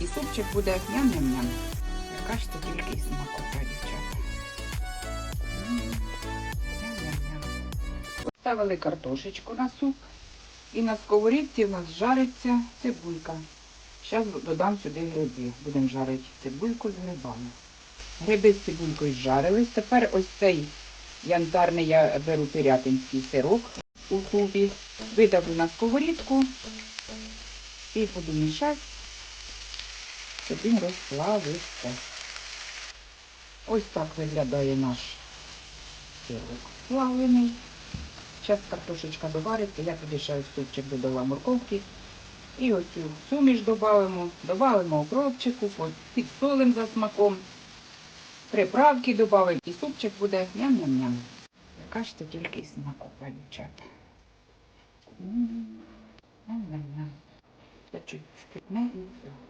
І супчик буде ням-ням-ням. Яка ж це тільки смакота, дівчата. Ням-ням-ням. Ставили картошечку на суп. І на сковорідці в нас жариться цибулька. Зараз додам сюди гриби. Будемо жарити цибульку з грибами. Гриби з цибулькою жарились. Тепер ось цей янтарний я беру пирятинський сирок у кубі. Видавлю на сковорідку і буду мішати, щоб він розплавився. Ось так виглядає наш сирок плавлений. Зараз картошечка довариться, я ще ось супчик додала морковки. І оцю суміш додамо, додамо укропчику, підсолимо за смаком. Приправки додамо і супчик буде ням-ням-ням. Яка ж це тільки смакота, дівчата. Ням-ням-ням. Це чуть скипне і все.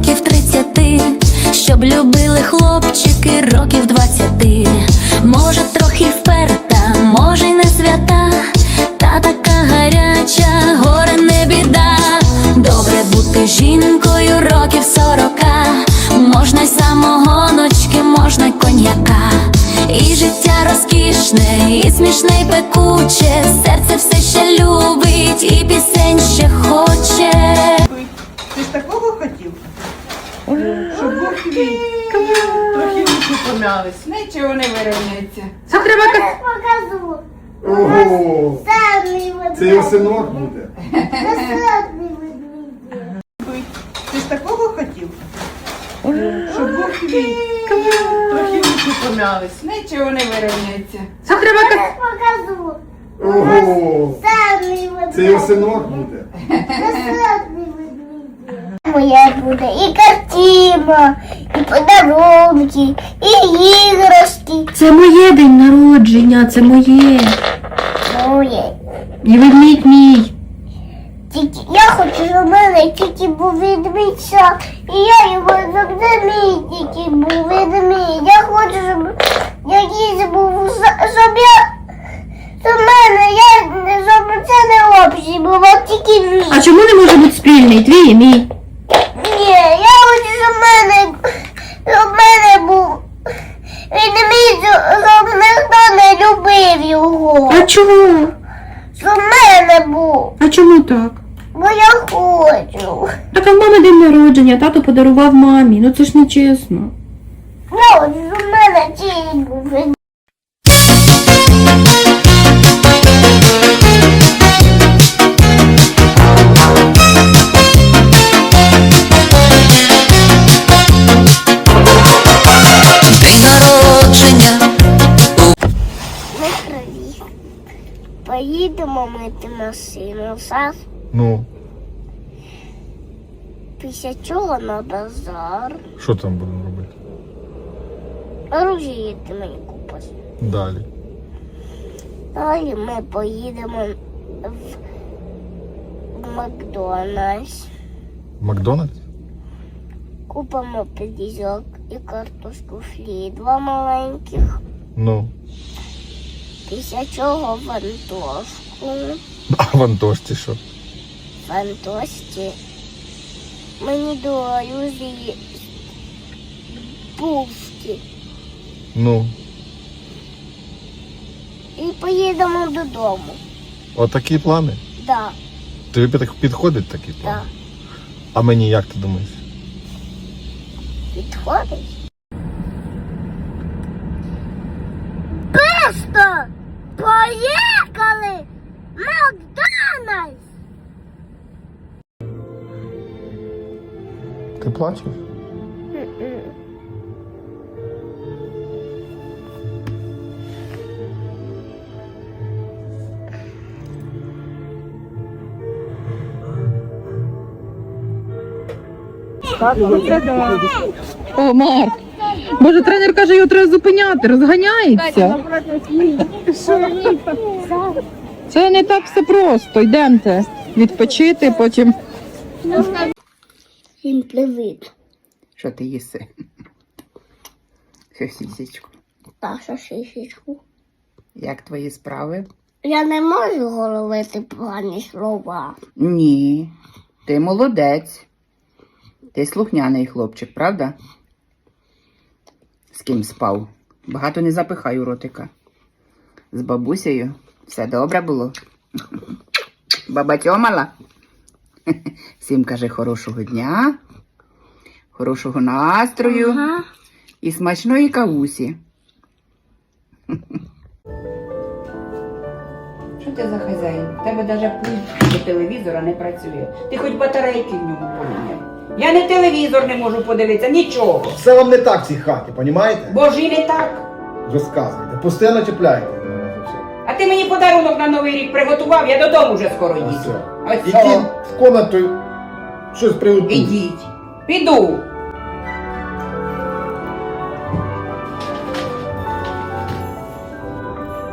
років 30 Щоб любили хлопчики років 20 Може трохи вперта, може й не свята Та така гаряча, горе не біда. Добре бути жінкою років 40 Можна й самогоночки, можна й коньяка. І життя розкішне, і смішне, і пекуче Серце все ще любить, і пісень ще хоче. Ти такого хотів? Щоб був. Трохи руки помялись. Нічого не вирівняється. покажу. Ого! Це його синок буде. Ти ж такого хотів? Щоб був. Трохи руки помялись. Нічого не вирівняється. покажу. Ого! Це його синок буде. Самий ведмідь. Моя буде і картина, і подарунки, і іграшки. Це моє день народження, це моє. Моє. І ведмідь мій. Тільки я хочу, щоб в мене тільки був ведмідь сам, і я його завжди мій тільки був ведмідь. Я хочу, щоб якийсь був, щоб я, щоб мене, я, щоб це не общий а тільки мій. А чому не може бути спільний? Твій і мій. Ні, я хочу, щоб в мене, щоб в мене був ведмідь, щоб ніхто не любив його. А чого? Щоб в мене був, А чому так? бо я хочу. Так а в мами день народження, тато подарував мамі. Ну це ж не чесно. Ну, в мене тільки Поїдемо мити машину. Зараз Ну, після чого на базар. що там будемо робити? Оружие ти мені купиш. Далі. Далі ми поїдемо в, в Макдональдс. Макдональдс? Купимо пиріжок і картошку фрі, два маленьких. Ну. Після чого вантошку. А в Антошці що? Фантості. Мені дають пувски. Ну. І поїдемо додому. Отакі плани? Да, Тобі під- підходить такий план? да. А мені як ти думаєш? Підходить. Просто Поїхали! Макдональдс! Ти плачеш? О, Марк! Боже, тренер каже, його треба зупиняти, розганяється. Це не так все просто. Йдемте відпочити, потім. Всім привіт. Що ти їси? Сосісечку. Паша шишечку. Як твої справи? Я не можу говорити погані слова. Ні. Ти молодець. Ти слухняний хлопчик, правда? З ким спав? Багато не запихай у ротика. З бабусею все добре було. Баба тьомала. Всім каже хорошого дня, хорошого настрою Ага. і смачної кавусі. Що ти за хазяїн? У тебе навіть пульт до телевізора не працює. Ти хоч батарейки в ньому поміняй. Я не телевізор не можу подивитися, нічого. Все вам не так в цій хаті, понімаєте? Бо ж і не так. Розказуйте. Постійно чіпляєте. Все. А ти мені подарунок на новий рік приготував, я додому вже скоро їду. Все. Ось Ідіть в комнату, щось приготуйте. Ідіть. Піду.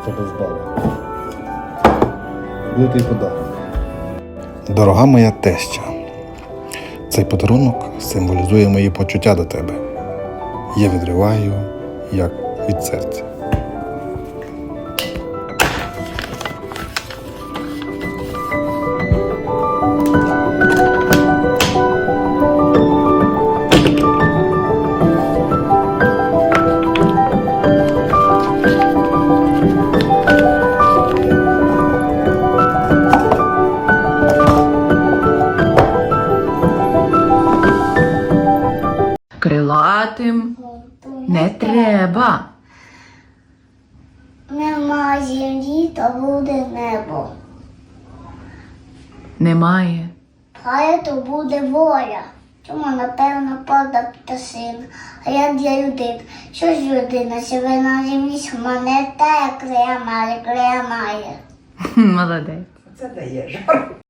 Це без баби. Буде і подарунок. Дорога моя теща. Цей подарунок символізує мої почуття до тебе. Я відриваю як від серця. Не треба. Нема землі, то буде небо. Немає. Хай то буде воля. Тому, напевно, падав птасина. А я для людини. Що ж людина себе на землі мене те кремає, кремає. Молодець. Це дає жарт.